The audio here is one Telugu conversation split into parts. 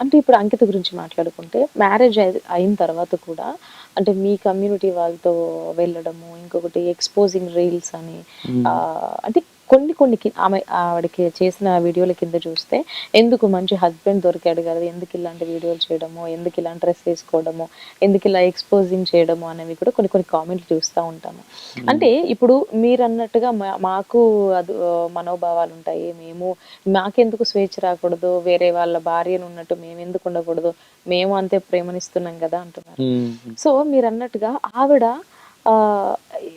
అంటే ఇప్పుడు అంకిత గురించి మాట్లాడుకుంటే మ్యారేజ్ అయిన తర్వాత కూడా అంటే మీ కమ్యూనిటీ వాళ్ళతో వెళ్ళడము ఇంకొకటి ఎక్స్పోజింగ్ రీల్స్ అని అంటే కొన్ని కొన్ని ఆమె ఆవిడకి చేసిన వీడియోల కింద చూస్తే ఎందుకు మంచి హస్బెండ్ దొరికాడు కదా? ఎందుకు ఇలాంటి వీడియోలు చేయడము? ఎందుకు ఇలాంటి డ్రెస్ వేసుకోవడము? ఎందుకు ఇలా ఎక్స్పోజింగ్ చేయడము అనేవి కూడా కొన్ని కొన్ని కామెంట్లు చూస్తూ ఉంటాము. అంటే ఇప్పుడు మీరు అన్నట్టుగా మా- మాకు అది మనోభావాలు ఉంటాయి. మేము మాకెందుకు స్వేచ్ఛ రాకూడదు? వేరే వాళ్ళ భార్యను ఉన్నట్టు మేము ఎందుకు ఉండకూడదు? మేము అంతే ప్రేమనిస్తున్నాం కదా అంటున్నారు. సో మీరు అన్నట్టుగా ఆవిడ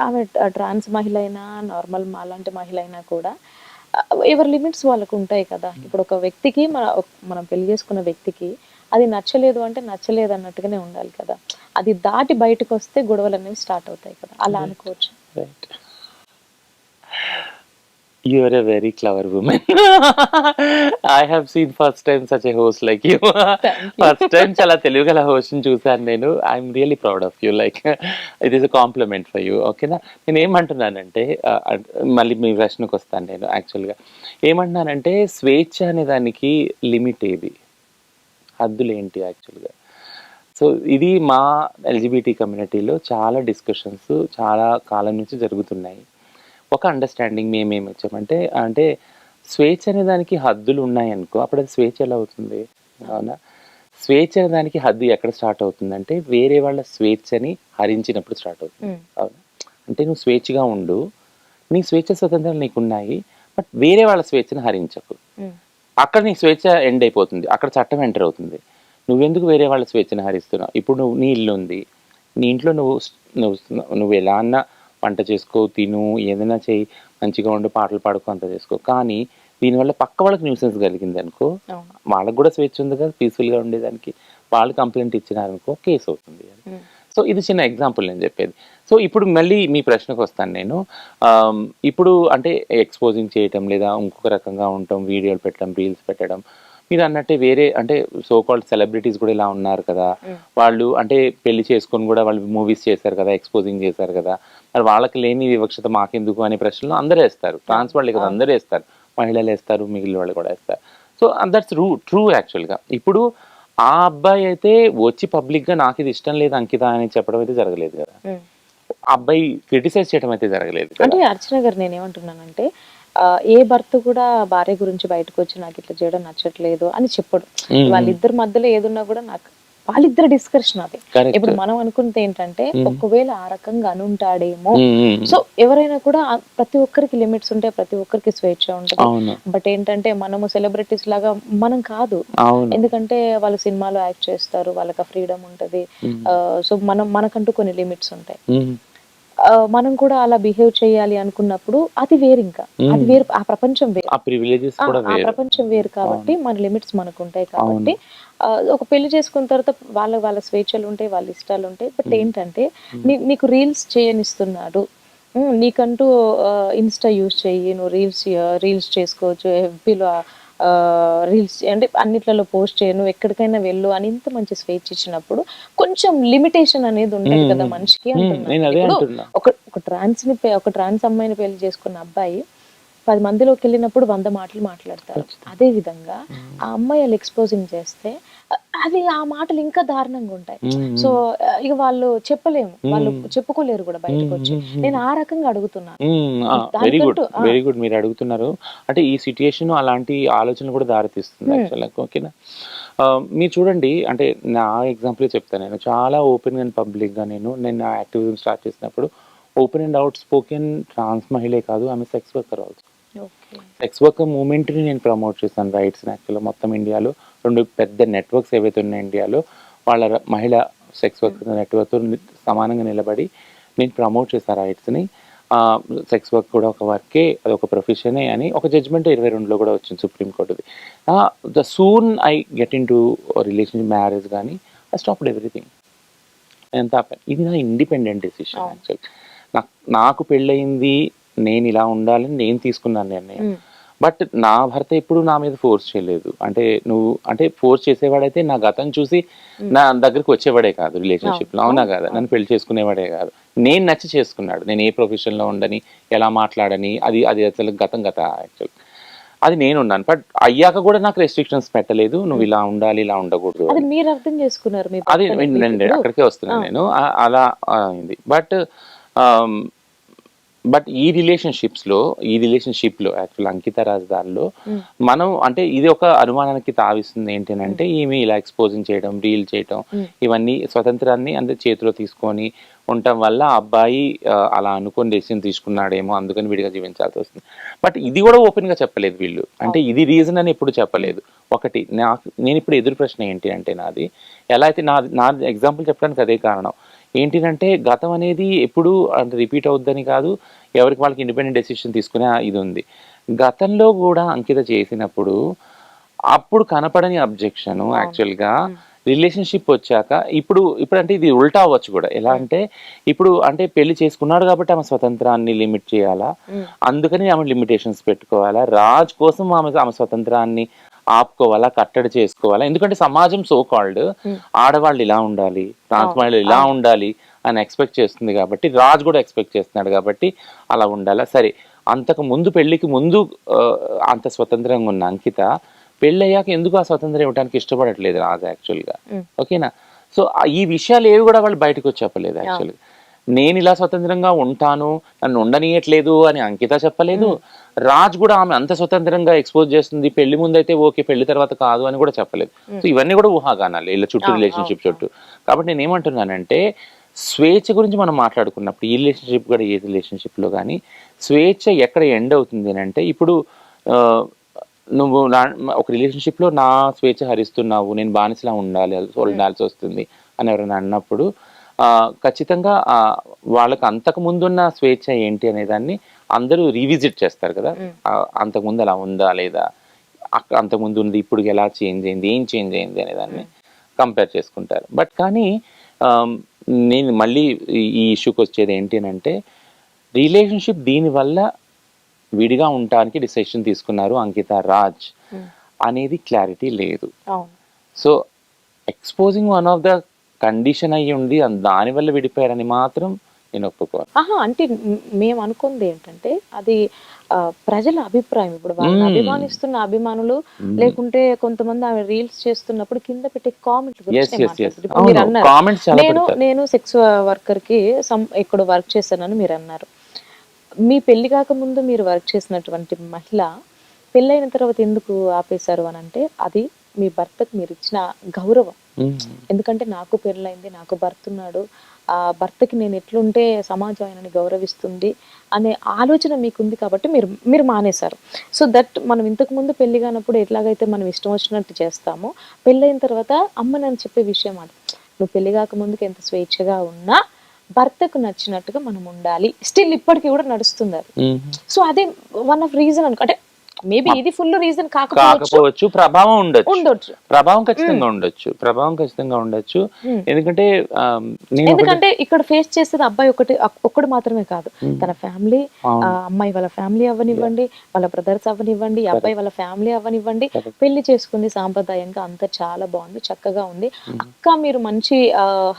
ఆమె ట్రాన్స్ మహిళ అయినా నార్మల్ మాలాంటి మహిళ అయినా కూడా ఎవరి లిమిట్స్ వాళ్ళకు ఉంటాయి కదా ఇప్పుడు ఒక వ్యక్తికి మన మనం పెళ్ళి చేసుకున్న వ్యక్తికి అది నచ్చలేదు అంటే నచ్చలేదు అన్నట్టుగానే ఉండాలి కదా. అది దాటి బయటకు వస్తే గొడవలు అనేవి స్టార్ట్ అవుతాయి కదా. అలా అనుకోవచ్చు. Right are a very clever woman I have seen first time such a host like you first time చాలా తెలుగుగల హోస్ట్ చూసాను నేను. I'm really proud of you like it is a compliment for you ఓకేనా నేను ఏమంటున్నానంటే మళ్ళీ మీ ప్రశ్నకు వస్తాను నేను యాక్చువల్గా ఏమంటున్నానంటే స్వేచ్ఛ అనే దానికి లిమిట్ ఏది? హద్దులు ఏంటి యాక్చువల్గా సో ఇది మా ఎల్జిబిటీ కమ్యూనిటీలో చాలా డిస్కషన్స్ చాలా కాలం నుంచి జరుగుతున్నాయి. ఒక అండర్స్టాండింగ్ మేమేమి వచ్చామంటే అంటే స్వేచ్ఛ అనే దానికి హద్దులు ఉన్నాయనుకో అప్పుడు అది స్వేచ్ఛ ఎలా అవుతుంది? అవునా? స్వేచ్ఛ అనే దానికి హద్దు ఎక్కడ స్టార్ట్ అవుతుందంటే వేరే వాళ్ళ స్వేచ్ఛని హరించినప్పుడు స్టార్ట్ అవుతుంది. అవునా? అంటే నువ్వు స్వేచ్ఛగా ఉండు నీ స్వేచ్ఛ స్వతంత్రాలు నీకు ఉన్నాయి బట్ వేరే వాళ్ళ స్వేచ్ఛను హరించకు. అక్కడ నీ స్వేచ్ఛ ఎండ్ అయిపోతుంది అక్కడ చట్టం ఎంటర్ అవుతుంది. నువ్వెందుకు వేరే వాళ్ళ స్వేచ్ఛను హరిస్తున్నావు? ఇప్పుడు నువ్వు నీ ఇల్లు ఉంది నీ ఇంట్లో నువ్వు నువ్వు నువ్వు ఎలా అన్నా వంట చేసుకో తిను ఏదైనా చేయి మంచిగా ఉండు పాటలు పాడుకో అంత చేసుకో. కానీ దీనివల్ల పక్క వాళ్ళకి న్యూసెన్స్ కలిగింది అనుకో వాళ్ళకి కూడా స్వేచ్ఛ ఉంది కదా పీస్ఫుల్గా ఉండేదానికి. వాళ్ళు కంప్లైంట్ ఇచ్చినారనుకో కేసు అవుతుంది సో ఇది చిన్న ఎగ్జాంపుల్ నేను చెప్పేది. సో ఇప్పుడు మళ్ళీ మీ ప్రశ్నకు వస్తాను నేను. ఇప్పుడు అంటే ఎక్స్పోజింగ్ చేయటం లేదా ఇంకొక రకంగా ఉండటం వీడియోలు పెట్టడం రీల్స్ పెట్టడం మీరు అన్నట్టే వేరే అంటే సో కాల్డ్ సెలబ్రిటీస్ కూడా ఇలా ఉన్నారు కదా. వాళ్ళు అంటే పెళ్ళి చేసుకొని కూడా వాళ్ళు మూవీస్ చేశారు కదా ఎక్స్పోజింగ్ చేశారు కదా. వాళ్ళకి లేని వివక్షత మాకెందుకు అనే ప్రశ్నలు అందరూ వేస్తారు. ట్రాన్స్ వాళ్ళే కదా అందరూ వేస్తారు. మహిళలు వేస్తారు మిగిలిన వాళ్ళు కూడా వేస్తారు. సో దట్స్ ట్రూ ట్రూ యాక్చువల్గా ఇప్పుడు ఆ అబ్బాయి అయితే వచ్చి పబ్లిక్గా నాకు ఇది ఇష్టం లేదు అంకిత అని చెప్పడం అయితే జరగలేదు కదా. అబ్బాయి క్రిటిసైజ్ చేయడం అయితే జరగలేదు అంటే అర్చన గారు నేను ఏమంటున్నానంటే ఆ, ఏ భర్త కూడా భార్య గురించి బయటకు వచ్చి నాకు ఇట్లా చేయడం నచ్చట్లేదు అని చెప్పడు. వాళ్ళిద్దరి మధ్యలో ఏదున్నా కూడా నాకు వాళ్ళిద్దరు డిస్కషన్ అది. ఇప్పుడు మనం అనుకుంటే ఏంటంటే ఒకవేళ ఆ రకంగా అనుంటాడేమో. సో ఎవరైనా కూడా ప్రతి ఒక్కరికి లిమిట్స్ ఉంటాయి ప్రతి ఒక్కరికి స్వేచ్ఛ ఉంటుంది. బట్ ఏంటంటే మనము సెలబ్రిటీస్ లాగా మనం కాదు. ఎందుకంటే వాళ్ళు సినిమాలో యాక్ట్ చేస్తారు వాళ్ళకి ఫ్రీడమ్ ఉంటది. సో మనం మనకంటూ కొన్ని లిమిట్స్ ఉంటాయి. మనం కూడా అలా బిహేవ్ చేయాలి అనుకున్నప్పుడు అది వేరు ఇంకా. అది వేరు ఆ ప్రపంచం వేరు. ఆ ప్రపంచం వేరు కాబట్టి మన లిమిట్స్ మనకు ఉంటాయి కాబట్టి ఒక పెళ్ళి చేసుకున్న తర్వాత వాళ్ళ వాళ్ళ స్వేచ్ఛలు ఉంటాయి వాళ్ళ ఇష్టాలు ఉంటాయి బట్ ఏంటంటే నీకు రీల్స్ చేయనిస్తున్నాడు. నీకంటూ ఇన్స్టా యూజ్ చెయ్యి నువ్వు రీల్స్ రీల్స్ చేసుకోవచ్చు ఎఫ్బీలో రీల్స్ అంటే అన్నిట్లలో పోస్ట్ చేయ నువ్వు ఎక్కడికైనా వెళ్ళు అని ఇంత మంచి స్వేచ్ఛ ఇచ్చినప్పుడు కొంచెం లిమిటేషన్ అనేది ఉండదు కదా మనిషికి ఒక ఒక ట్రాన్స్ని ఒక ట్రాన్స్ అమ్మాయిని పెళ్ళి చేసుకున్న అబ్బాయి పది మందిలోకి వెళ్ళినప్పుడు వంద మాటలు మాట్లాడతారు. అదే విధంగా ఆ అమ్మాయి వాళ్ళు ఎక్స్పోజింగ్ చేస్తే అది ఆ మాటలు ఇంకా దారుణంగా ఉంటాయి. సో ఇక వాళ్ళు చెప్పలేము. వాళ్ళు చెప్పుకోలేరు కూడా బయటకు వచ్చి. నేను ఆ రకంగా అడుగుతున్నాను వెరీ గుడ్. వెరీ గుడ్ మీరు అడుగుతున్నారు. అంటే ఈ సిచ్యుయేషన్ అలాంటి ఆలోచన కూడా దారితీస్తుంది యాక్చువల్గా ఓకేనా మీరు చూడండి అంటే నా ఎగ్జాంపుల్ చెప్తాను నేను. చాలా ఓపెన్ అండ్ పబ్లిక్గా నేను నేను నా యాక్టివిజం స్టార్ట్ చేసినప్పుడు open and out spoken trans మహిళే కాదు ఆమె sex worker also sex work మూమెంట్ని నేను ప్రమోట్ చేశాను రైట్స్ యాక్చువల్గా మొత్తం ఇండియాలో రెండు పెద్ద నెట్వర్క్స్ ఏవైతే ఉన్నాయి ఇండియాలో వాళ్ళ మహిళ సెక్స్ వర్క్ నెట్వర్క్తో సమానంగా నిలబడి నేను ప్రమోట్ చేశాను రైట్స్ని సెక్స్ వర్క్ కూడా ఒక వర్కే అది ఒక ప్రొఫెషనే అని ఒక జడ్జ్మెంట్ ఇరవై రెండులో కూడా వచ్చింది సుప్రీంకోర్టుది the. Soon I get into relationship marriage కానీ ఐ స్టాప్డ్ ఎవ్రీథింగ్ ఎంత. ఇది నా ఇండిపెండెంట్ డెసిషన్. యాక్చువల్ నాకు నాకు పెళ్ళయింది నేను ఇలా ఉండాలని నేను తీసుకున్నాను నిర్ణయం. బట్ నా భర్త ఎప్పుడు నా మీద ఫోర్స్ చేయలేదు. అంటే నువ్వు అంటే ఫోర్స్ చేసేవాడైతే నా గతం చూసి నా దగ్గరికి వచ్చేవాడే కాదు రిలేషన్షిప్లో. అవునా. కాదా? నన్ను పెళ్ళి చేసుకునేవాడే కాదు. నేను నచ్చి చేసుకున్నాడు. నేను ఏ ప్రొఫెషన్లో ఉండని ఎలా మాట్లాడని అది అది అసలు గతం గత యాక్చువల్ అది నేను ఉన్నాను బట్ అయ్యాక కూడా నాకు రెస్ట్రిక్షన్స్ పెట్టలేదు. నువ్వు ఇలా ఉండాలి ఇలా ఉండకూడదు అది. మీరు అర్థం చేసుకున్నారు అది అక్కడికే వస్తున్నాను. నేను. అలా అయింది. బట్ బట్ ఈ రిలేషన్షిప్స్లో ఈ రిలేషన్షిప్లో యాక్చువల్ అంకిత రాజధానిలో మ్మ్. మనం అంటే ఇది ఒక అనుమానానికి తావిస్తుంది ఏంటి అని అంటే ఈమె ఇలా ఎక్స్పోజింగ్ చేయడం రీల్ చేయడం మ్మ్. ఇవన్నీ స్వతంత్రాన్ని అంటే చేతిలో తీసుకొని ఉండటం వల్ల అబ్బాయి అలా అనుకొని డెసిషన్ తీసుకున్నాడేమో అందుకని విడిగా జీవించాల్సి వస్తుంది. బట్ ఇది కూడా ఓపెన్గా చెప్పలేదు వీళ్ళు. అంటే ఇది రీజన్ అని ఎప్పుడు చెప్పలేదు. ఒకటి నాకు నేను ఇప్పుడు ఎదురు ప్రశ్న ఏంటి అంటే నాది ఎలా అయితే నా నా ఎగ్జాంపుల్ చెప్పడానికి అదే కారణం. ఏంటిదంటే గతం అనేది ఎప్పుడు అంటే రిపీట్ అవుద్దని కాదు ఎవరికి వాళ్ళకి ఇండిపెండెంట్ డెసిషన్ తీసుకునే ఇది ఉంది. గతంలో కూడా అంకిత చేసినప్పుడు అప్పుడు కనపడని అబ్జెక్షన్ యాక్చువల్గా రిలేషన్షిప్ వచ్చాక ఇప్పుడు ఇప్పుడు అంటే ఇది ఉల్టా అవ్వచ్చు కూడా. ఎలా అంటే ఇప్పుడు అంటే పెళ్ళి చేసుకున్నాడు కాబట్టి ఆమె స్వతంత్రాన్ని లిమిట్ చేయాలా. అందుకని ఆమె లిమిటేషన్స్ పెట్టుకోవాలా? రాజ్ కోసం ఆమె ఆమె స్వతంత్రాన్ని ఆపుకోవాలా కట్టడి చేసుకోవాలా? ఎందుకంటే సమాజం సో కాల్డ్ ఆడవాళ్ళు ఇలా ఉండాలి ట్రాన్స్ వాళ్ళు ఇలా ఉండాలి అని ఎక్స్పెక్ట్ చేస్తుంది కాబట్టి రాజ్ కూడా ఎక్స్పెక్ట్ చేస్తున్నాడు కాబట్టి అలా ఉండాలా? సరే అంతకు ముందు పెళ్ళికి ముందు అంత స్వతంత్రంగా ఉన్న అంకిత పెళ్ళి అయ్యాక ఎందుకు ఆ స్వతంత్రం ఇవ్వడానికి ఇష్టపడట్లేదు రాజ్ యాక్చువల్గా మ్మ్. ఓకేనా? సో ఈ విషయాలు ఏవి కూడా వాళ్ళు బయటకు వచ్చి చెప్పలేదు యాక్చువల్గా నేను ఇలా స్వతంత్రంగా ఉంటాను నన్ను ఉండనీయట్లేదు అని అంకిత చెప్పలేదు. రాజ్ కూడా ఆమె అంత స్వతంత్రంగా ఎక్స్పోజ్ చేస్తుంది. పెళ్ళి ముందు అయితే ఓకే పెళ్ళి తర్వాత కాదు అని కూడా చెప్పలేదు. సో ఇవన్నీ కూడా ఊహాగానాలు ఇలా చుట్టూ రిలేషన్షిప్ చుట్టూ. కాబట్టి నేను ఏమంటున్నానంటే స్వేచ్ఛ గురించి మనం మాట్లాడుకున్నప్పుడు ఈ రిలేషన్షిప్ కూడా ఏ relationship లో కానీ స్వేచ్ఛ ఎక్కడ ఎండ్ అవుతుంది అని అంటే ఇప్పుడు నువ్వు నా ఒక relationship లో నా స్వేచ్ఛ హరిస్తున్నావు నేను బానిసలా ఉండాలి ఉండాల్సి వస్తుంది అని ఎవరైనా అన్నప్పుడు ఆ, ఖచ్చితంగా ఆ, వాళ్ళకి అంతకు ముందున్న స్వేచ్ఛ ఏంటి అనే దాన్ని అందరూ రీవిజిట్ చేస్తారు కదా? ఆ, అంతకు ముందు అలా ఉందా లేదా? అక్క అంతకు ముందు ఉంది ఇప్పుడు ఎలా చేంజ్ అయింది ఏం చేంజ్ అయింది అనే దాన్ని కంపేర్ చేసుకుంటారు. బట్ కానీ నేను మళ్ళీ ఈ- ఇష్యూకి వచ్చేది ఏంటి అని అంటే రిలేషన్షిప్ దీనివల్ల విడిగా ఉండటానికి డిసిషన్ తీసుకున్నారు అంకిత రాజ్. అనేది క్లారిటీ లేదు. So exposing one of the condition అయ్యి ఉంది దానివల్ల విడిపోయారని మాత్రం నేను ఒప్పుకోను ఆహా అంటే మేము అనుకుంది ఏంటంటే అది ప్రజల అభిప్రాయం. ఇప్పుడు వాళ్ళని. అభిమానిస్తున్న అభిమానులు లేకుంటే కొంతమంది ఆమె రీల్స్ చేస్తున్నప్పుడు కింద పెట్టే ఎస్ నేను నేను సెక్స్ వర్కర్కి సమ్ ఇక్కడ వర్క్ చేశానని మీరు అన్నారు. మీ పెళ్ళి కాకముందు మీరు వర్క్ చేసినటువంటి మహిళ పెళ్ళైన తర్వాత ఎందుకు ఆపేశారు అని అంటే అది మీ భర్తకు మీరు ఇచ్చిన గౌరవం. ఎందుకంటే నాకు పెళ్ళైంది నాకు భర్త ఉన్నాడు. ఆ భర్తకి నేను ఎట్లుంటే సమాజం ఆయనని గౌరవిస్తుంది అనే ఆలోచన మీకుంది కాబట్టి మీరు మీరు మానేశారు. సో దట్ మనం ఇంతకు ముందు పెళ్ళి కానప్పుడు ఎట్లాగైతే మనం ఇష్టం వచ్చినట్టు చేస్తామో పెళ్ళైన తర్వాత అమ్మ నేను చెప్పే విషయం అది. నువ్వు పెళ్ళి కాకముందుకు ఎంత స్వేచ్ఛగా ఉన్నా భర్తకు నచ్చినట్టుగా మనం ఉండాలి. స్టిల్ ఇప్పటికీ కూడా నడుస్తుంది అది. సో అదే వన్ ఆఫ్ రీజన్ అనుకో అంటే మేబీ ఇది ఫుల్ రీజన్ కాకపోవచ్చు. ప్రభావం ఉండొచ్చు. ఉండొచ్చు. ప్రభావం ఖచ్చితంగా ఉండొచ్చు. ప్రభావం ఖచ్చితంగా ఉండొచ్చు. ఎందుకంటే ఎందుకంటే ఇక్కడ ఫేస్ చేసేది అబ్బాయి ఒకటి ఒక్కడు మాత్రమే కాదు. తన ఫ్యామిలీ. అమ్మాయి వాళ్ళ ఫ్యామిలీ అవ్వనివ్వండి వాళ్ళ బ్రదర్స్ అవ్వనివ్వండి అబ్బాయి వాళ్ళ ఫ్యామిలీ అవ్వనివ్వండి. పెళ్ళి చేసుకుంది సాంప్రదాయంగా అంతా చాలా బాగుంది చక్కగా ఉంది. అక్క మీరు మంచి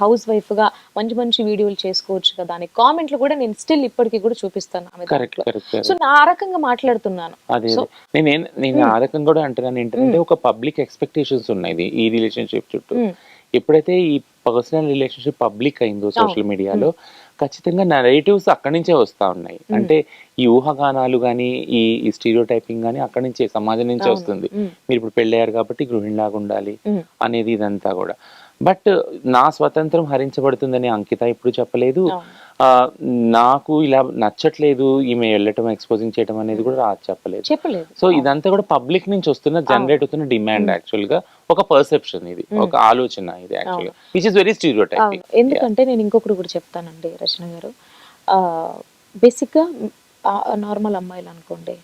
హౌస్ వైఫ్గా మంచి మంచి వీడియోలు చేసుకోవచ్చు కదా అని కామెంట్లు కూడా నేను స్టిల్ ఇప్పటికీ కూడా చూపిస్తాను ఆమె సో నా ఆ రకంగా మాట్లాడుతున్నాను. సో నేను నేను ఆ కూడా అంటున్నాను ఏంటంటే ఒక పబ్లిక్ ఎక్స్పెక్టేషన్స్ ఉన్నాయి ఈ రిలేషన్షిప్ చుట్టూ. ఎప్పుడైతే ఈ పర్సనల్ రిలేషన్షిప్ పబ్లిక్ అయిందో సోషల్ మీడియాలో ఖచ్చితంగా నెరేటివ్స్ అక్కడి నుంచే వస్తా ఉన్నాయి. అంటే ఈ ఊహాగానాలు కానీ ఈ ఈ స్టీరియో టైపింగ్ కానీ అక్కడి నుంచే సమాజం నుంచే. వస్తుంది. మీరు ఇప్పుడు పెళ్ళయ్యారు కాబట్టి గృహిణిలాగా ఉండాలి. అనేది ఇదంతా కూడా. బట్ నా స్వతంత్రం హరించబడుతుందని అంకిత ఇప్పుడు చెప్పలేదు. నాకు ఇలా నచ్చట్లేదు ఈమె వెళ్ళటం ఎక్స్పోజింగ్ చేయటం అనేది కూడా రాదు చెప్పలేదు. చెప్పలేదు. సో ఇదంతా కూడా పబ్లిక్ నుంచి వస్తున్న జనరేట్ అవుతున్న డిమాండ్ యాక్చువల్గా ఒక పర్సెప్షన్ ఇది ఒక ఆలోచన ఇది యాక్చువల్గా. Which is very stereo. ఎందుకంటే నేను ఇంకొకటి కూడా చెప్తానండి రచన గారు. బేసిక్గా నార్మల్ అమ్మాయిలు అనుకోండి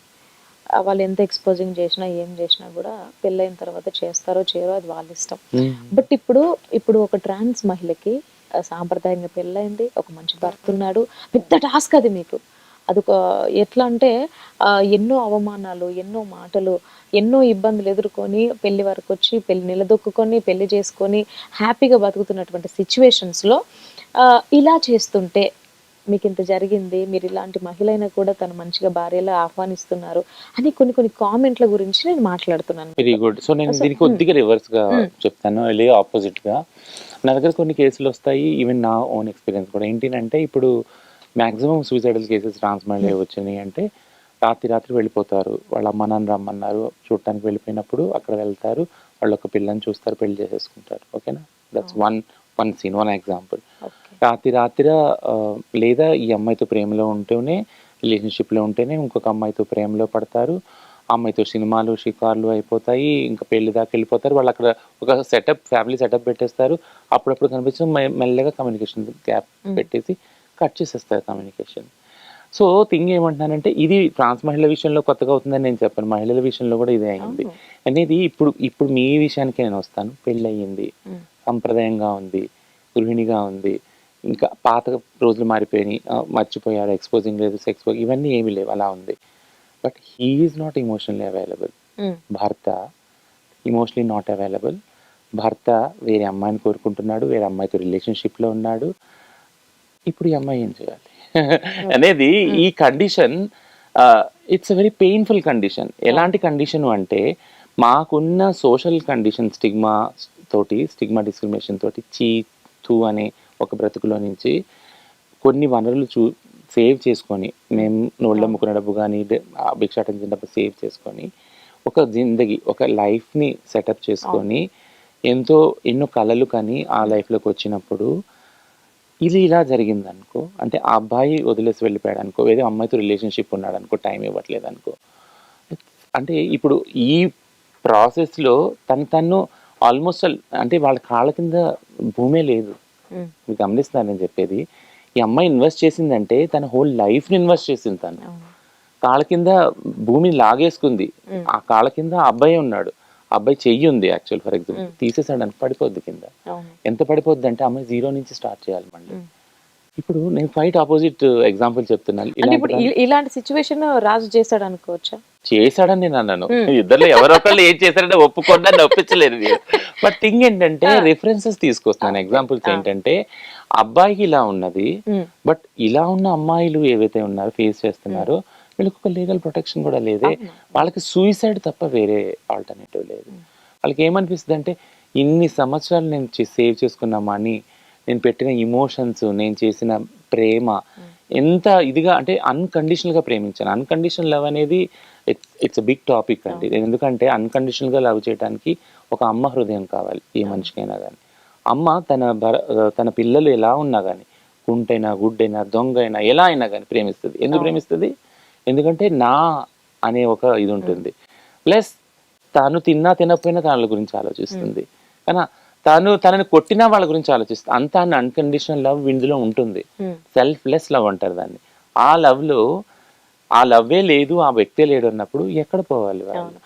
వాళ్ళు ఎంత ఎక్స్పోజింగ్ చేసినా ఏం చేసినా కూడా పెళ్ళైన తర్వాత చేస్తారో చేయరో అది వాళ్ళ ఇష్టం. బట్ ఇప్పుడు ఇప్పుడు ఒక ట్రాన్స్ మహిళకి సాంప్రదాయంగా పెళ్ళైంది ఒక మంచి భర్త ఉన్నాడు పెద్ద టాస్క్ అది మీకు. అదొక ఎట్లా అంటే ఎన్నో అవమానాలు ఎన్నో మాటలు ఎన్నో ఇబ్బందులు ఎదుర్కొని పెళ్ళి వరకు వచ్చి పెళ్ళి నిలదొక్కుకొని పెళ్ళి చేసుకొని హ్యాపీగా బతుకుతున్నటువంటి సిచ్యువేషన్స్లో ఇలా చేస్తుంటే మీకు ఇంత జరిగింది మీరు ఇలాంటి మహిళైనా కూడా తను మంచిగా భార్యలా ఆహ్వానిస్తున్నారు అని కొన్ని కొన్ని కామెంట్ల గురించి నేను మాట్లాడుతున్నాను. వెరీ గుడ్ సో నేను దీనికి కొద్దిగా రివర్స్గా Hmm. చెప్తాను. వెళ్ళి ఆపోజిట్గా. నా దగ్గర కొన్ని కేసులు వస్తాయి ఈవెన్ నా ఓన్ ఎక్స్పీరియన్స్ కూడా. ఏంటంటే ఇప్పుడు మాక్సిమం సూసైడల్ కేసెస్ ట్రాన్స్మెంట్ వచ్చినాయి అంటే రాత్రి రాత్రి వెళ్ళిపోతారు. వాళ్ళ అమ్మ నాన్న రమ్మన్నారు. చూడటానికి వెళ్ళిపోయినప్పుడు అక్కడ వెళ్తారు. వాళ్ళు ఒక పిల్లని చూస్తారు పెళ్ళి చేసేసుకుంటారు. ఓకేనా that's one one scene one example రాత్రి రాత్రి లేదా ఈ అమ్మాయితో ప్రేమలో ఉంటేనే రిలేషన్షిప్లో ఉంటేనే ఇంకొక అమ్మాయితో ప్రేమలో పడతారు. అమ్మాయితో సినిమాలు షికార్లు అయిపోతాయి. ఇంకా పెళ్ళి దాకా వెళ్ళిపోతారు. వాళ్ళు అక్కడ ఒక సెటప్ ఫ్యామిలీ సెటప్ పెట్టేస్తారు. అప్పుడప్పుడు కనిపించిన మెల్లగా కమ్యూనికేషన్ గ్యాప్ పెట్టేసి కట్ చేసేస్తారు కమ్యూనికేషన్. సో థింగ్ ఏమంటున్నానంటే ఇది ట్రాన్స్ మహిళల విషయంలో కొత్తగా అవుతుందని నేను చెప్పాను. మహిళల విషయంలో కూడా ఇదే అయింది. అనేది ఇప్పుడు ఇప్పుడు మీ విషయానికి నేను వస్తాను. పెళ్ళి అయ్యింది. సంప్రదాయంగా ఉంది. గృహిణిగా ఉంది. ఇంకా పాత రోజులు మారిపోయినాయి మర్చిపోయారు ఎక్స్పోజింగ్ లేదు సెక్స్ ఇవన్నీ ఏమీ లేవు అలా ఉంది. But he is not emotionally available. భర్త ఇమోషనలీ నాట్ అవైలబుల్ భర్త వేరే అమ్మాయిని కోరుకుంటున్నాడు వేరే అమ్మాయితో రిలేషన్షిప్లో ఉన్నాడు. ఇప్పుడు ఈ అమ్మాయి ఏం చేయాలి? అనేది ఈ condition it's very painful condition ఎలాంటి కండిషన్ అంటే మాకున్న సోషల్ కండిషన్ స్టిగ్మా తోటి స్టిగ్మా డిస్క్రిమినేషన్ తోటి చీ తూ అనే ఒక బ్రతుకులో నుంచి కొన్ని వనరులు చూ సేవ్ చేసుకొని మేము నోళ్ళ ముక్కున డబ్బు కానీ భిక్షాటం డబ్బు సేవ్ చేసుకొని ఒక జిందగీ ఒక లైఫ్ని సెటప్ చేసుకొని ఎంతో ఎన్నో కళలు కానీ ఆ లైఫ్లోకి వచ్చినప్పుడు ఇది ఇలా జరిగింది అనుకో అంటే ఆ అబ్బాయి వదిలేసి వెళ్ళిపోయాడు అనుకో ఏదో అమ్మాయితో రిలేషన్షిప్ ఉన్నాడు అనుకో టైం ఇవ్వట్లేదు అనుకో అంటే ఇప్పుడు ఈ ప్రాసెస్లో తను తను ఆల్మోస్ట్ అంటే వాళ్ళ కాళ్ళ కింద భూమే లేదు. మీరు గమనిస్తున్నారు నేను చెప్పేది. ఈ అమ్మాయి ఇన్వెస్ట్ చేసిందంటే తన హోల్ లైఫ్ని ఇన్వెస్ట్ చేసింది తను. కాళ్ళ కింద భూమిని లాగేసుకుంది. ఆ కాళ్ళ కింద అబ్బాయి ఉన్నాడు. అబ్బాయి చెయ్యి ఉంది యాక్చువల్ ఫర్ ఎగ్జాంపుల్ తీసేసాడు అని పడిపోద్ది కింద. ఎంత పడిపోద్ది అంటే అమ్మాయి జీరో నుంచి స్టార్ట్ చేయాలి మళ్ళీ. ఇప్పుడు నేను ఫైట్ ఆపోజిట్ ఎగ్జాంపుల్ చెప్తున్నాను. ఇలాంటి సిచ్యువేషన్ రాజు చేశాడు అనుకోవచ్చా? చేశాడని నేను అన్నాను ఇద్దరు ఎవరో ఒకళ్ళు ఏం చేశారంటే ఒప్పుకుండా ఒప్పించలేదు బట్ థింగ్ ఏంటంటే రిఫరెన్సెస్ తీసుకొస్తాను ఎగ్జాంపుల్స్ ఏంటంటే అబ్బాయికి ఇలా ఉన్నది. బట్ ఇలా ఉన్న అమ్మాయిలు ఏవైతే ఉన్నారో ఫేస్ చేస్తున్నారో వీళ్ళకి ఒక లీగల్ ప్రొటెక్షన్ కూడా లేదే. వాళ్ళకి సూసైడ్ తప్ప వేరే ఆల్టర్నేటివ్ లేదు. వాళ్ళకి ఏమనిపిస్తుంది అంటే ఇన్ని సంవత్సరాలు నేను సేవ్ చేసుకున్న మనీ నేను పెట్టిన ఇమోషన్స్ నేను చేసిన ప్రేమ ఎంత ఇదిగా అంటే అన్కండిషనల్గా ప్రేమించాను. అన్కండిషనల్ లవ్ అనేది ఇట్స్ ఇట్స్ బిగ్ టాపిక్ అండి. ఎందుకంటే అన్కండిషనల్గా లవ్ చేయడానికి ఒక అమ్మ హృదయం కావాలి ఏ మనిషికైనా కానీ అమ్మ తన భర తన పిల్లలు ఎలా ఉన్నా కానీ కుంటైనా గుడ్డైనా దొంగ అయినా ఎలా అయినా కానీ ప్రేమిస్తుంది. ఎందుకు ప్రేమిస్తుంది? ఎందుకంటే నా అనే ఒక ఇది ఉంటుంది. ప్లస్ తాను తిన్నా తినకపోయినా తన గురించి ఆలోచిస్తుంది. కానీ తాను తనని కొట్టినా వాళ్ళ గురించి ఆలోచిస్తుంది. అంతా అన్కండిషనల్ లవ్ ఇందులో ఉంటుంది. సెల్ఫ్ లెస్ లవ్ అంటారు దాన్ని. ఆ లవ్లో ఆ లవ్వే లేదు ఆ వ్యక్తే లేడు అన్నప్పుడు ఎక్కడ పోవాలి వాళ్ళు?